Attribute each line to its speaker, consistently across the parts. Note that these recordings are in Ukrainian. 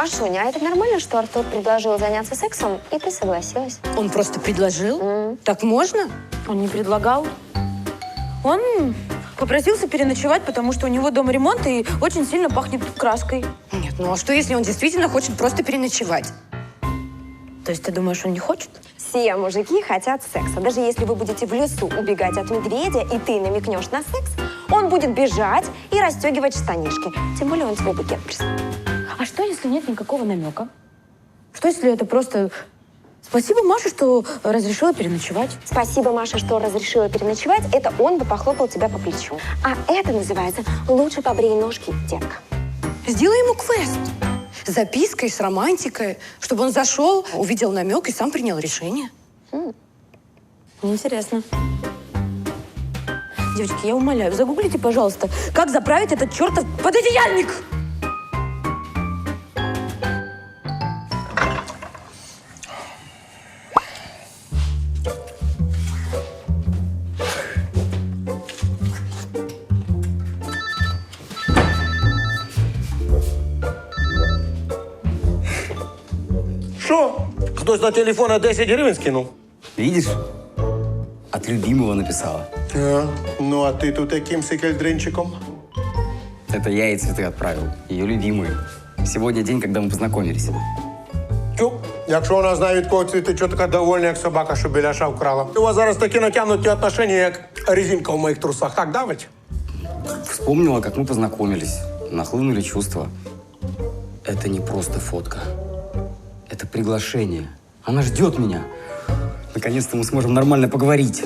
Speaker 1: Машуня, а это нормально, что Артур предложил заняться сексом, и ты согласилась?
Speaker 2: Он просто предложил. Так можно?
Speaker 3: Он не предлагал. Он попросился переночевать, потому что у него дома ремонт и очень сильно пахнет краской.
Speaker 2: Нет, ну а что, если он действительно хочет просто переночевать?
Speaker 3: То есть ты думаешь, он не хочет?
Speaker 1: Все мужики хотят секса. Даже если вы будете в лесу убегать от медведя, и ты намекнешь на секс, он будет бежать и расстегивать штанишки. Тем более он свой букет прислал.
Speaker 3: А что, если нет никакого намека? Что, если это просто... Спасибо Маше, что разрешила переночевать.
Speaker 1: Спасибо, Маша, что разрешила переночевать. Это он бы похлопал тебя по плечу. А это называется «лучше побрей ножки, детка».
Speaker 2: Сделай ему квест. С запиской, с романтикой, чтобы он зашел, увидел намек и сам принял решение.
Speaker 3: Интересно. Девочки, я умоляю, загуглите, пожалуйста, как заправить этот чертов пододеяльник.
Speaker 4: Хтось на телефон 10 гривень скинув?
Speaker 5: Видишь? От любимого написала.
Speaker 4: А, ну, а ти тут яким сикельдринчиком?
Speaker 5: Это я ей цветы отправил. Ее любимые. Сегодня день, когда мы познакомились.
Speaker 4: Тю, якщо вона знає від кого цвіти, чого така довольна, як собака, що біляша вкрала. У вас зараз такі натягнуті отношення, як резинка в моїх трусах. Так давить?
Speaker 5: Вспомнила, как мы познакомились. Нахлынули чувства. Это не просто фотка. Это приглашение. Она ждет меня. Наконец-то мы сможем нормально поговорить.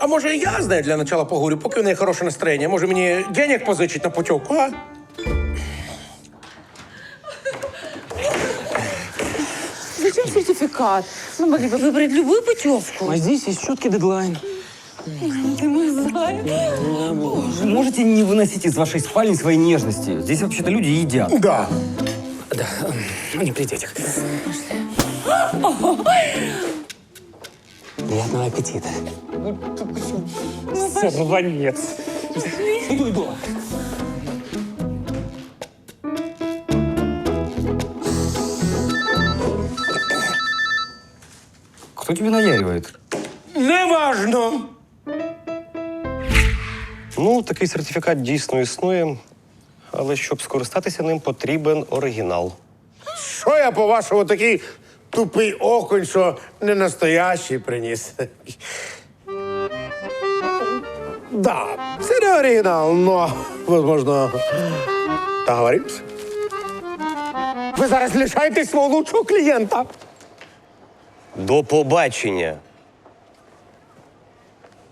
Speaker 4: А може я з нею для начала поговорю, поки в неї хороше настроєння. Може мені денег позичить на путівку, а?
Speaker 3: Зачем сертификат? Мы могли бы выбрать любую путевку.
Speaker 5: А здесь есть четкий дедлайн. Вы можете не выносить из вашей спальни свои нежности? Здесь вообще-то люди едят.
Speaker 4: Да.
Speaker 5: Да, не при детях. Приятного аппетита. Сорванец. Иду, иду. Кто тебе наяривает?
Speaker 4: Неважно.
Speaker 6: Ну, такий сертифікат дійсно існує, але щоб скористатися ним, потрібен оригінал.
Speaker 4: Що я, по-вашому, такий тупий окунь, що не настоящий приніс? Да, це не оригінал, но, возможно, договоримся. Ви зараз лишаєтесь свого лучшого клієнта.
Speaker 6: До побачення.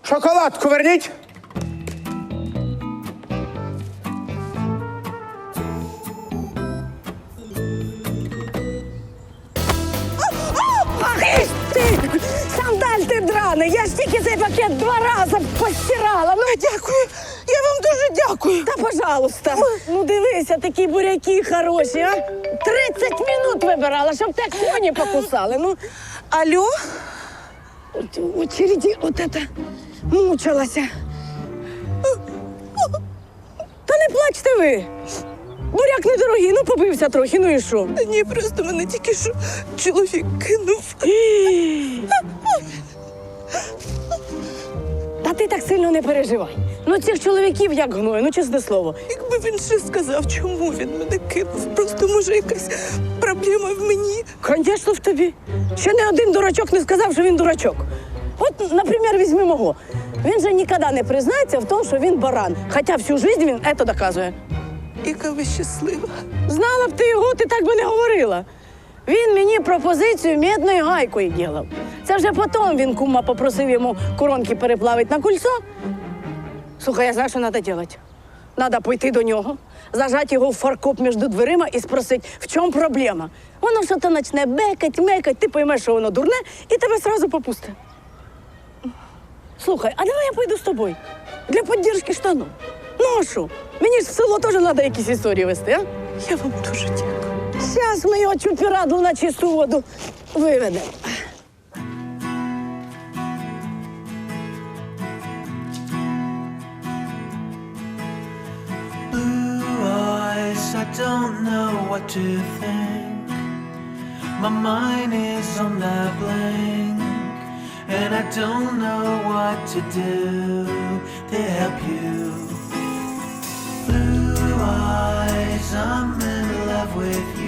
Speaker 4: Шоколадку верніть.
Speaker 7: Ти! Я ж тільки цей пакет два рази постирала. Ну, дякую. Я вам дуже дякую. Та пожалуйста. Ну дивися, такі буряки хороші, а? 30 минут вибирала, щоб так коні покусали. Ну, алло? От в очереді от это мучилася. Та не плачте ви. Буряк недорогий, ну побився трохи, ну і що? Ні, просто мене тільки що чоловік кинув. Та ти так сильно не переживай. Ну цих чоловіків як гною, ну чесне слово.
Speaker 8: Якби він ще сказав, чому він мене кинув. Просто може якась проблема в мені.
Speaker 7: Звісно, в тобі. Ще не один дурачок не сказав, що він дурачок. От, наприклад, візьми мого. Він же ніколи не признається в тому, що він баран. Хоча всю життя він це доказує.
Speaker 8: Яка ви щаслива.
Speaker 7: Знала б ти його, ти так би не говорила. Він мені пропозицію медною гайкою ділав. Це вже потім він кума попросив йому коронки переплавити на кульцо. Слухай, я знаю, що треба робити. Треба пойти до нього, зажати його в фаркоп між дверима і спросити, в чому проблема. Воно що то почне бекать, мекать, ти поймеш, що воно дурне, і тебе сразу попусте. Слухай, а давай я пойду з тобою для підтримки штану. Ну? Мені ж в село теж треба якісь історії вести, а?
Speaker 8: Я вам дуже дякую.
Speaker 7: Зараз ми його чупіраду на чисту воду виведемо.
Speaker 9: Don't know what to think. My mind is on that blank, and I don't know what to do to help you. Blue eyes, I'm in love with you.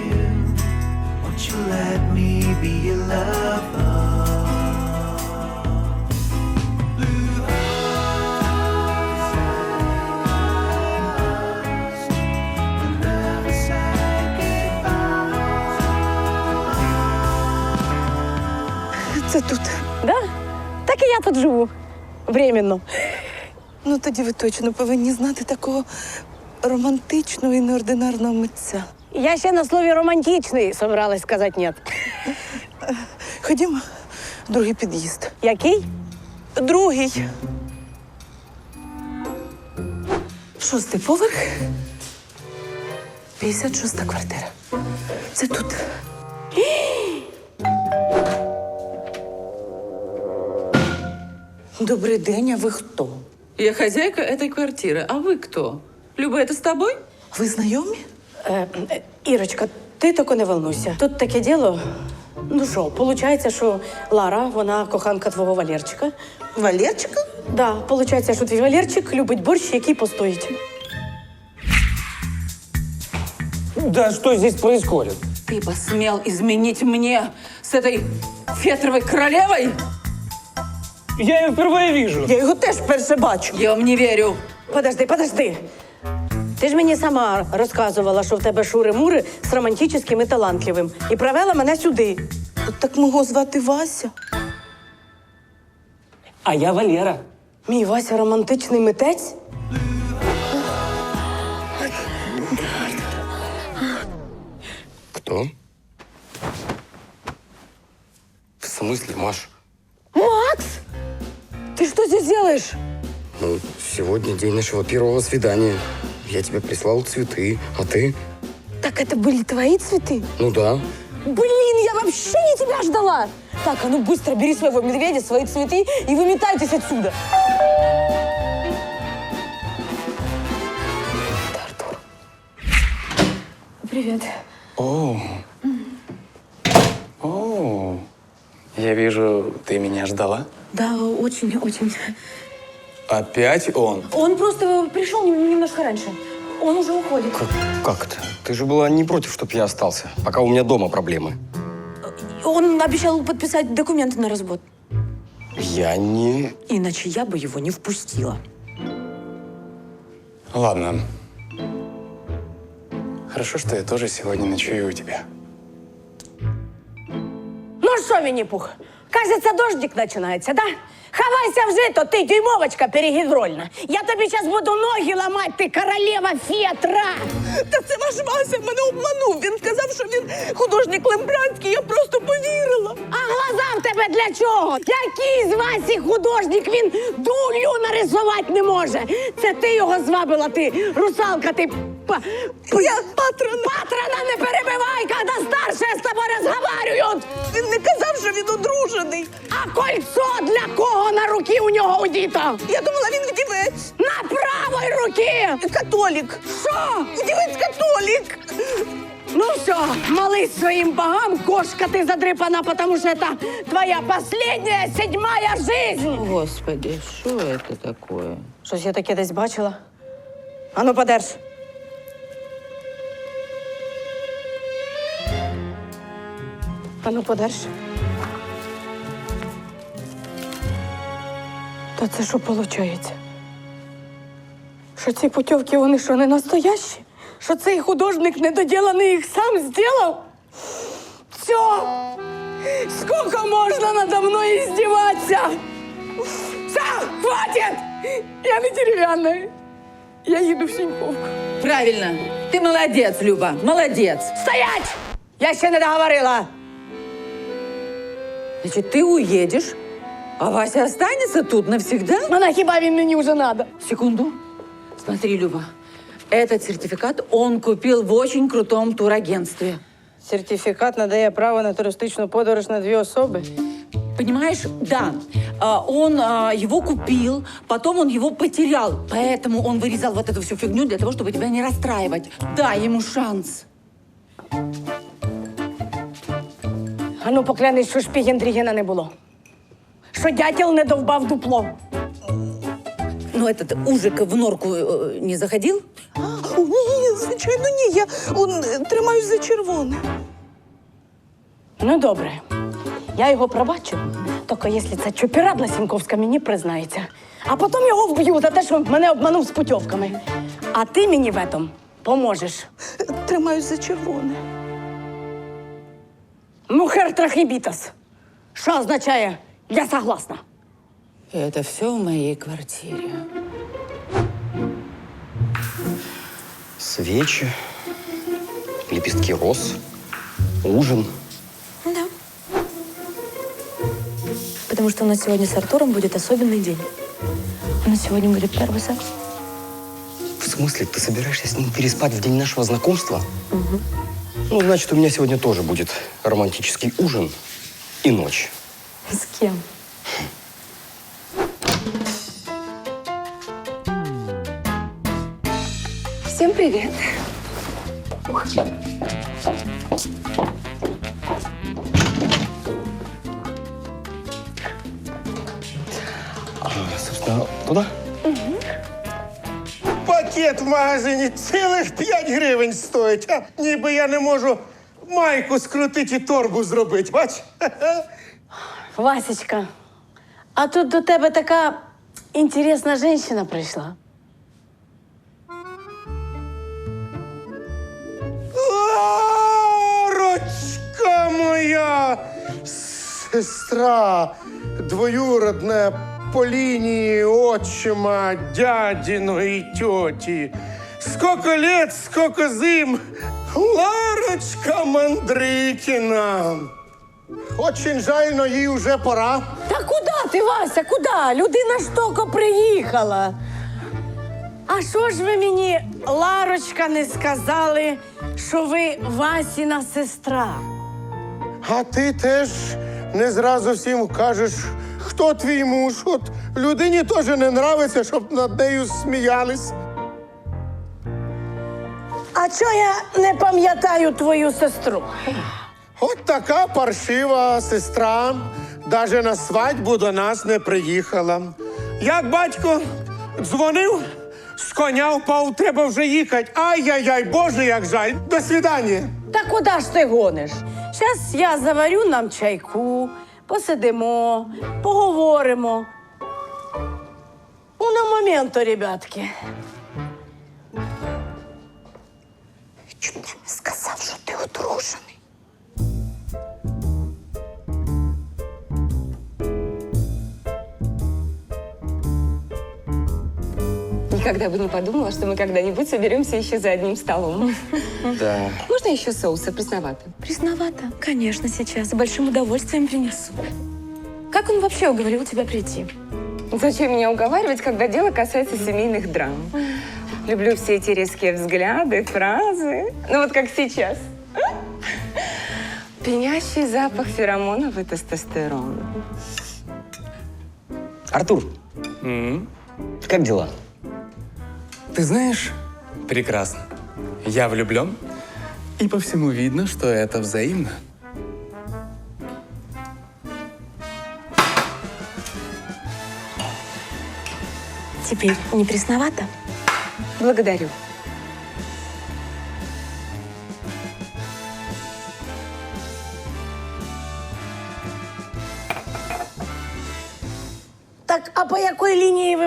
Speaker 9: Let me be your lover? Blue eyes, we'll never goodbye.
Speaker 8: Це тут.
Speaker 7: Да? Так і я тут живу. Временно.
Speaker 8: Ну тоді ви точно повинні знати такого романтичного і неординарного митця.
Speaker 7: Я ще на слові романтичний собиралась сказати ні.
Speaker 8: Ходімо, другий під'їзд.
Speaker 7: Який?
Speaker 8: Другий. Шостий поверх. 56 квартира. Це тут. Добрий день, а ви хто?
Speaker 10: Я хозяйка этой квартиры. А вы кто? Люба, это с тобой?
Speaker 8: Ви знайомі?
Speaker 7: Е, е, Ірочка, ти тако не волнуйся. Тут таке діло. Ну що, виходить, що Лара, вона коханка твого Валерчика.
Speaker 8: Валерчика?
Speaker 7: Да, виходить, що твій Валерчик любить борщ, який постоїть.
Speaker 5: Да что здесь происходит?
Speaker 10: Ты посмел изменить мне с этой фетровой королевой?
Speaker 5: Я ее впервые вижу.
Speaker 8: Я його теж вперше бачу.
Speaker 10: Я вам не верю.
Speaker 7: Подожди, подожди. Ти ж мені сама розказувала, що в тебе шури-мури з романтичним і талантливим. І привела мене сюди.
Speaker 8: Так мого звати Вася.
Speaker 5: А я Валера.
Speaker 7: Мій Вася романтичний митець?
Speaker 5: Кто? В смысле, Маш?
Speaker 7: Макс! Ты что здесь делаешь?
Speaker 5: Ну, сегодня день нашего первого свидания. Я тебе прислал цветы, а ты?
Speaker 7: Так это были твои цветы?
Speaker 5: Ну да.
Speaker 7: Блин, я вообще не тебя ждала! Так, а ну быстро бери своего медведя, свои цветы и выметайтесь отсюда. Привет.
Speaker 11: О. О. Я вижу, ты меня ждала.
Speaker 3: Да, очень, очень.
Speaker 11: Опять он?
Speaker 3: Он просто пришел нем- немножко раньше. Он уже уходит.
Speaker 5: Как, как это? Ты же была не против, чтобы я остался, пока у меня дома проблемы.
Speaker 3: Он обещал подписать документы на развод.
Speaker 5: Я не...
Speaker 3: Иначе я бы его не впустила.
Speaker 11: Ладно. Хорошо, что я тоже сегодня ночую у тебя.
Speaker 7: Ну що, Вінні-Пух, кажеться, дождик починається, да? Хавайся в жито, ти дюймовочка перегідрольна. Я тобі зараз буду ноги ламати, ти королева фетра.
Speaker 8: Та це ваш Вася мене обманув. Він сказав, що він художник Лембрандський. Я просто повірила.
Speaker 7: А глаза в тебе для чого? Який з Васі художник, він дулю нарисувати не може. Це ти його звабила, ти русалка, ти па...
Speaker 8: Я патрона.
Speaker 7: Патрона не перебивай, коли старші з тобою розговорюють.
Speaker 8: Він не казав, що він одружений.
Speaker 7: А кольцо руки у нього удіто?
Speaker 8: Я думала, він вдівець.
Speaker 7: На правій руки!
Speaker 8: Католік.
Speaker 7: Що?
Speaker 8: Вдівець католік.
Speaker 7: Ну все, молись своим богам, кошка ты задрипана, потому что это твоя последняя седьмая жизнь.
Speaker 10: Господи, что это такое?
Speaker 7: Щось я таке десь бачила. А ну подерж. А ну подерж. Та це що виходить? Що ці путівки, вони що, не настоящі? Що цей художник недоділений їх сам зробив? Все! Сколько можна надо мною издеваться? Все, хватит! Я не дерев'яна. Я їду в Сіньковку.
Speaker 10: Правильно. Ты молодец, Люба, молодец.
Speaker 7: Стоять! Я ще не договорила.
Speaker 10: Значит, ты уедешь, а Вася останется тут навсегда?
Speaker 7: Мене хіба він мені вже надо?
Speaker 10: Секунду. Смотри, Люба, этот сертификат он купил в очень крутом турагентстве.
Speaker 7: Сертифікат надає право на туристичну подорож на дві особи.
Speaker 10: Понимаешь? Да. А, Он а, его купил, потом он его потерял. Поэтому он вырезал вот эту всю фигню для того, чтобы тебя не расстраивать. Дай ему шанс.
Speaker 7: А ну поклянись, що шпігендрігена не було. Що дятел не довбав дупло.
Speaker 10: Ну, этот ужик в норку э, не заходил?
Speaker 8: А, о, ні, ні, звичайно, ні. Я он, е, тримаюсь за червоне.
Speaker 7: Ну, добре. Я його пробачу, тільки якщо ця чупірадла Сіньковська мені признається. А потім його вб'ю за те, що мене обманув з путівками. А ти мені в этом поможеш.
Speaker 8: Тримаюсь за червоне.
Speaker 7: Мухер трахібітас. Що означає я согласна?
Speaker 10: И это все в моей квартире.
Speaker 5: Свечи, лепестки роз, ужин.
Speaker 3: Да. Потому что у нас сегодня с Артуром будет особенный день. У нас сегодня будет первый секс.
Speaker 5: В смысле, ты собираешься с ним переспать в день нашего знакомства? Ну, значит, у меня сегодня тоже будет романтический ужин и ночь.
Speaker 3: С кем?
Speaker 1: Всем привет.
Speaker 5: Собственно, туда?
Speaker 4: Пакет в магазині цілих 5 гривень стоїть. А ніби я не можу майку скрутити і торбу зробити. Бач?
Speaker 7: Васечка, а тут до тебе така інтересна жінка прийшла.
Speaker 4: Ларочка моя сестра двоюродна по лінії отчима, дядіної тьоті. Сколько лет, сколько зим. Ларочка Мандрикіна. Очень жаль, но їй вже пора.
Speaker 7: Та куди ти, Вася, куди? Людина ж тільки приїхала. А що ж ви мені, Ларочка, не сказали, що ви Васіна сестра?
Speaker 4: А ти теж не зразу всім кажеш, хто твій муж. От людині теж не нравиться, щоб над нею сміялись.
Speaker 7: А чого я не пам'ятаю твою сестру?
Speaker 4: От така паршива сестра даже на свадьбу до нас не приїхала. Як батько дзвонив, з коня впав, треба вже їхати. Ай-яй-яй, Боже, як жаль. До свидання.
Speaker 7: Та куди ж ти гониш? Зараз я заварю нам чайку, посидимо, поговоримо. Уно моменту, ребятки.
Speaker 1: Чому ти не сказав, що ти одружений? Никогда бы не подумала, что мы когда-нибудь соберемся еще за одним столом.
Speaker 5: Да.
Speaker 1: Можно еще соуса? Пресновато.
Speaker 3: Пресновато. Конечно, сейчас. С большим удовольствием принесу. Как он вообще уговорил тебя прийти?
Speaker 1: Зачем меня уговаривать, когда дело касается семейных драм? Люблю все эти резкие взгляды, фразы. Ну вот как сейчас. Пьянящий запах феромонов и тестостерона.
Speaker 5: Артур, как дела?
Speaker 11: Ты знаешь, прекрасно. Я влюблен, и по всему видно, что это взаимно.
Speaker 3: Теперь не пресновато?
Speaker 1: Благодарю.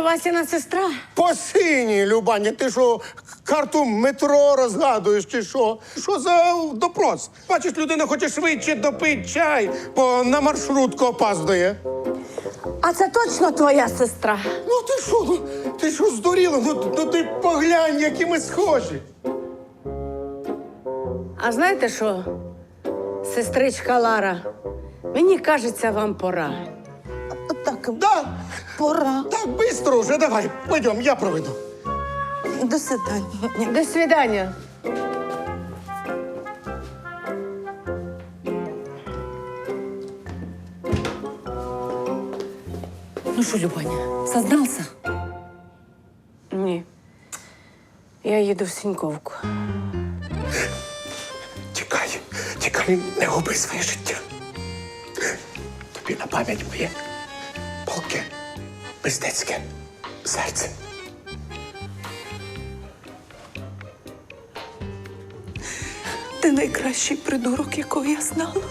Speaker 7: Васіна сестра?
Speaker 4: По синій, Любаня, ти що, карту метро розгадуєш чи що? Що за допрос? Бачиш, людина хоче швидше допити чай, бо на маршрутку опаздує.
Speaker 7: А це точно твоя сестра?
Speaker 4: Ну ти що, ну, ти що здуріла? Ну, ну ти поглянь, які ми схожі.
Speaker 7: А знаєте що, сестричка Лара, мені кажеться, вам пора.
Speaker 8: Так,
Speaker 4: Да,
Speaker 8: пора.
Speaker 4: так, быстро вже, давай, пойдем, я проведу.
Speaker 8: До свидання.
Speaker 7: До свидання.
Speaker 10: Ну что, Любаня, сознался?
Speaker 7: Ні. Я їду в Сіньковку.
Speaker 4: Тікай, тікай, не губи своє життя. тобі на пам'ять моє мистецьке серце.
Speaker 8: Ти найкращий придурок, якого я знала.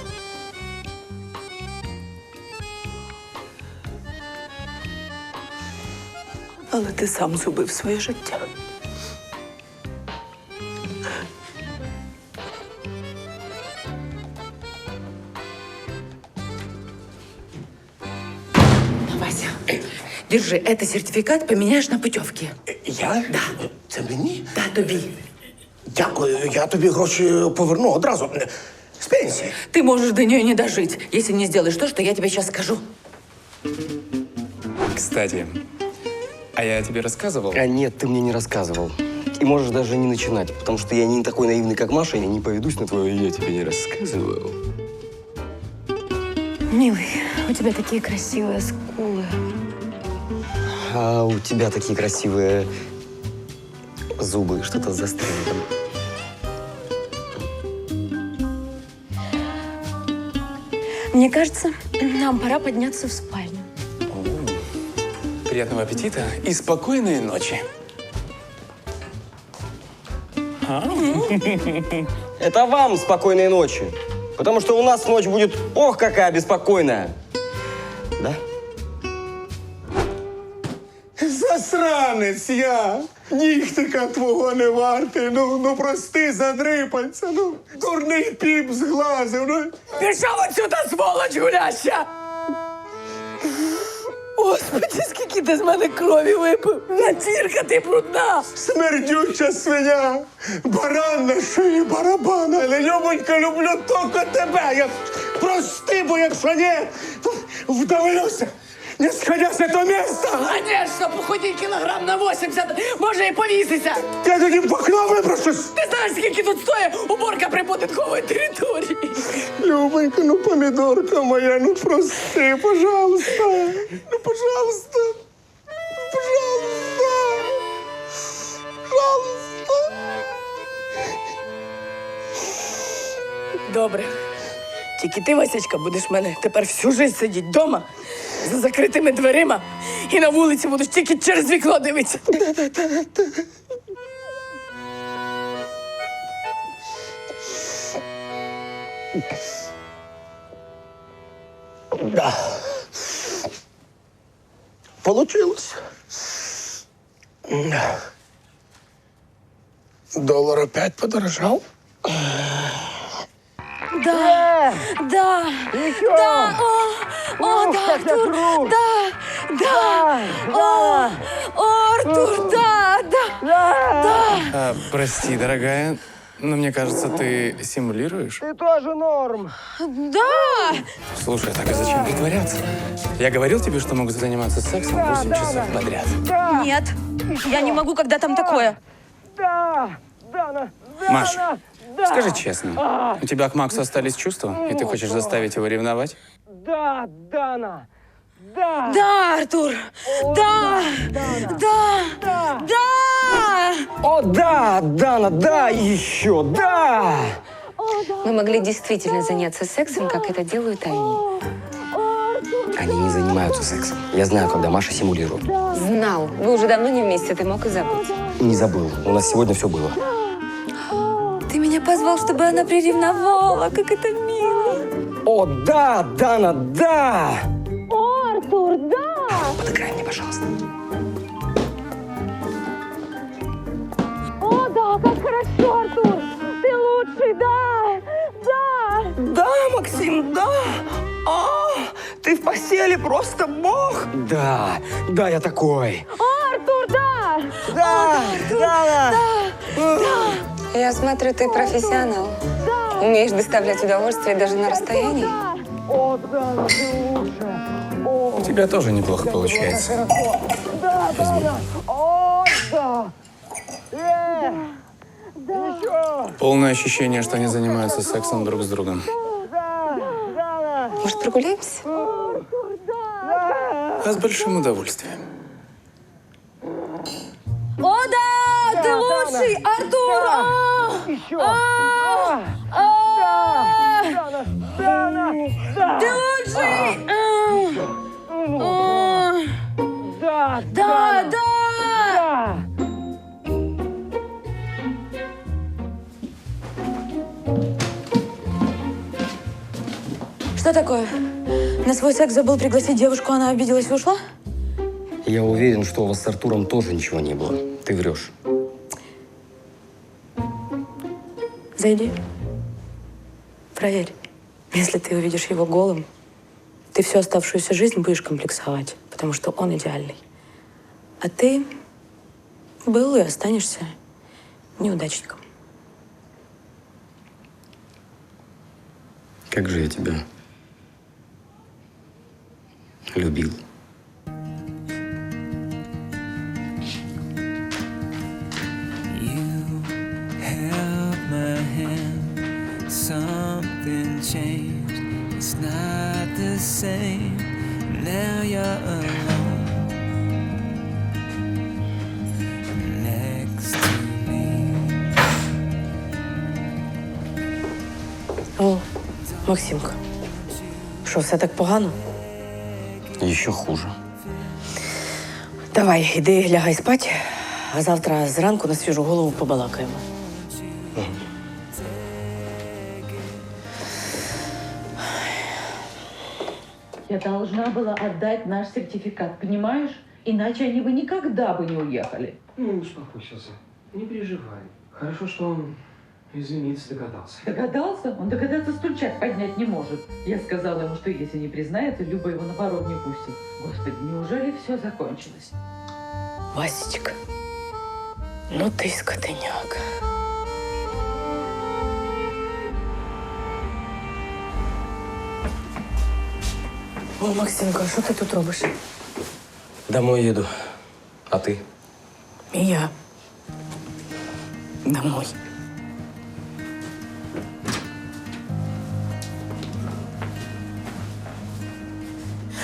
Speaker 8: Але ти сам зубив своє життя.
Speaker 10: держи, это сертификат поменяешь на путевки.
Speaker 4: Я? Да. Це мені?
Speaker 10: Да, тобі.
Speaker 4: Дякую, я тобі гроші поверну одразу. З пенсії.
Speaker 10: Ты можешь до нее не дожить, если не сделаешь то, что я тебе сейчас скажу.
Speaker 11: Кстати, а я тебе рассказывал?
Speaker 5: А нет, ты мне не рассказывал. И можешь даже не начинать, потому что я не такой наивный, как Маша, и не поведусь на твое «я тебе не рассказывал».
Speaker 1: Милый, у тебя такие красивые скулы.
Speaker 5: А у тебя такие красивые зубы, что-то застряло.
Speaker 1: Мне кажется, нам пора подняться в спальню.
Speaker 11: Приятного аппетита и спокойной ночи.
Speaker 5: Это вам спокойной ночи. Потому что у нас ночь будет, ох, какая беспокойная. Да?
Speaker 4: Засранець я! Нігтика твого не вартий. Ну, ну прости, задрипанця. Ну, дурний піп зглазив. Ну.
Speaker 7: Пішов отсюда, сволоч гуляща! Господи, скільки ти з мене крові випив! Ганцірка ти брудна!
Speaker 4: Смердюча свиня, баран на шиї барабана. Але любонька, люблю тільки тебе. Я прости, бо якщо ні, вдавлюся. Не сходяся до міста.
Speaker 7: Конечно, похудій кілограм на 80, може і повіситься!
Speaker 4: Я тоді в окно виброшусь.
Speaker 7: Ти знаєш, скільки тут стоїть уборка прибудинкової території?
Speaker 4: Любонька, ну помідорка моя, ну прости, пожалуйста. Ну, пожалуйста. Ну, Пожалуйста. Пожалуйста.
Speaker 7: Добре. Тільки ти, Васечка, будеш в мене тепер всю жизнь сидіти вдома за закритими дверима і на вулиці будеш тільки через вікно дивитися.
Speaker 4: Да. Получилось. Доллар опять подорожал.
Speaker 3: Да, да, да, о, о, да, Артур, да, да, о, о, Артур, да, да, да.
Speaker 11: А, прости, дорогая, но мне кажется, ты симулируешь.
Speaker 5: Ты тоже норм.
Speaker 3: Да!
Speaker 11: Слушай, так и зачем притворяться? Я говорил тебе, что могу заниматься сексом 8 часов подряд.
Speaker 3: Нет, я не могу, когда там такое.
Speaker 11: Маш, скажи честно, у тебя к Максу остались чувства, и ты хочешь заставить его ревновать?
Speaker 3: Да, Артур, да, да, да.
Speaker 5: О, да, Дана, да, еще, да!
Speaker 1: Мы могли действительно заняться сексом, как это делают они.
Speaker 5: Они не занимаются сексом. Я знаю, когда Маша симулирует.
Speaker 1: Знал. Вы уже давно не вместе, ты мог и забыть.
Speaker 5: Не забыл. У нас сегодня все было.
Speaker 1: Ты меня позвал, чтобы она приревновала. Как это мило.
Speaker 5: О, да, Дана, да!
Speaker 1: Артур, да!
Speaker 5: Подыграй мне, пожалуйста.
Speaker 3: О, да, как хорошо, Артур. Ты лучший, да, да.
Speaker 2: Да, Максим, да. А, ты в постели просто бог.
Speaker 5: Да, да, я такой.
Speaker 3: Артур, да.
Speaker 2: Да, да,
Speaker 1: Я смотрю, ты профессионал. Умеешь доставлять удовольствие даже на расстоянии.
Speaker 11: У тебя тоже неплохо получается. Полное ощущение, что они занимаются сексом друг с другом.
Speaker 1: Может, прогуляемся?
Speaker 11: А с большим удовольствием.
Speaker 3: О, да, ты лучший, Артур. Ты лучший.
Speaker 7: Да,
Speaker 3: Да, да! Что такое? На свой секс забыл пригласить девушку, она обиделась и ушла?
Speaker 5: Я уверен, что у вас с Артуром тоже ничего не было. Ты врешь.
Speaker 3: Зайди. Проверь. Если ты увидишь его голым, ты всю оставшуюся жизнь будешь комплексовать, потому что он идеальный. А ты был и останешься неудачником.
Speaker 5: Как же я тебя любил.
Speaker 3: Максимка. Що, все так погано?
Speaker 5: Еще хуже.
Speaker 3: Давай, іди лягай спать, а завтра зранку на свіжу голову побалакаємо.
Speaker 10: Я должна была отдать наш сертификат, понимаешь? Иначе они бы никогда бы не уехали.
Speaker 12: Ну, успокойся, Зай. Не переживай. Хорошо, что он извиниться догадался.
Speaker 10: Догадался? Он догадаться стульчак поднять не может. Я сказала ему, что если не признается, Люба его на порог не пустит. Господи, неужели все закончилось?
Speaker 3: Васечка, ну ти скотиняка. О, Максимка, що ти тут робиш?
Speaker 5: Домой еду. А ты?
Speaker 3: І я. Домой.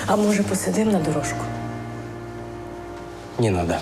Speaker 3: А може посидим на дорожку?
Speaker 5: Не надо.